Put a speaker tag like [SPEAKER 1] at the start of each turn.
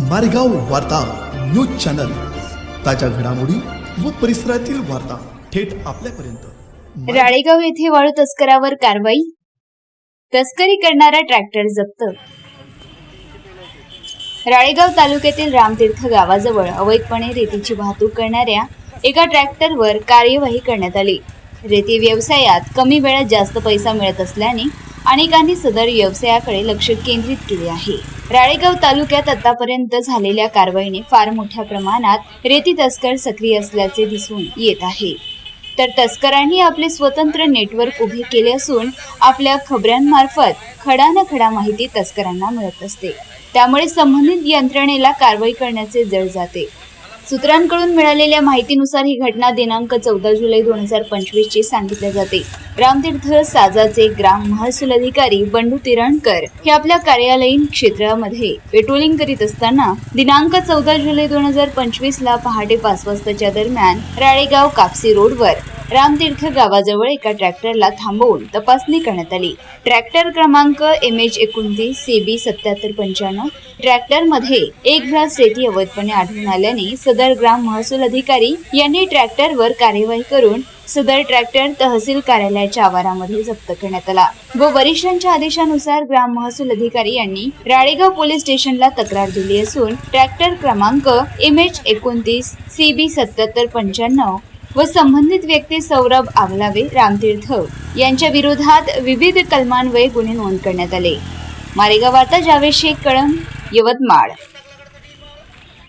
[SPEAKER 1] मारेगाव वार्ता news channel. ताज्या घडामोडी व परिसरातील वार्ता थेट आपल्यापर्यंत.
[SPEAKER 2] राळेगाव येथे वाळू तस्करावर कारवाई? तस्करी करणारा ट्रॅक्टर जप्त. राळेगाव तालुक्यातील रामतीर्थ गावाजवळ अवैधपणे रेतीची वाहतूक करणाऱ्या एका ट्रॅक्टरवर कार्यवाही करण्यात आली. रेती व्यवसायात कमी वेळात जास्त पैसा मिळत असल्याने अनेकांनी सदर व्यवसायाकडे लक्ष केंद्रित केले आहे. राळेगाव तालुक्यात आतापर्यंत झालेल्या कारवाईने फार मोठ्या प्रमाणात रेती तस्कर सक्रिय असल्याचे दिसून येत आहे. तर तस्करांनी आपले स्वतंत्र नेटवर्क उभे केले असून आपल्या खबऱ्यांमार्फत खडा न खडा माहिती तस्करांना मिळत असते. त्यामुळे संबंधित यंत्रणेला कारवाई करण्याचे जड जाते. सूत्रांकडून मिळालेल्या माहितीनुसार ही घटना दिनांक चौदा जुलै दोन हजार पंचवीस ची सांगितले जाते. रामतीर्थ साजाचे ग्राम महसूल अधिकारी बंडू तिरणकर हे आपल्या कार्यालयीन क्षेत्रामध्ये पेट्रोलिंग करीत असताना दिनांक चौदा जुलै दोन हजार पंचवीस ला पहाटे पाच वाजताच्या दरम्यान राळेगाव कापसी रोडवर रामतीर्थ गावाजवळ एका ट्रॅक्टरला थांबवून तपासणी करण्यात आली. ट्रॅक्टर क्रमांक एम एच एकोणतीस सी बी सत्याहत्तर पंच्याण्णव ट्रॅक्टरमध्ये एक ग्रास रेती अवैधपणे आढळून आल्याने सदर ग्राम महसूल अधिकारी यांनी ट्रॅक्टरवर कार्यवाही करून सदर ट्रॅक्टर तहसील कार्यालयाच्या आवारामध्ये जप्त करण्यात आला. व वरिष्ठांच्या आदेशानुसार ग्राम महसूल अधिकारी यांनी राळेगाव पोलीस स्टेशनला तक्रार दिली असून ट्रॅक्टर क्रमांक एम एच एकोणतीस सी बी सत्याहत्तर पंच्याण्णव व संबंधित व्यक्ती सौरभ आवलावे रामतीर्थ यांच्या विरोधात विविध कलमान्वये गुन्हे नोंद करण्यात आले. मारेगाव वार्ता जावेद शेख कळम यवतमाळ.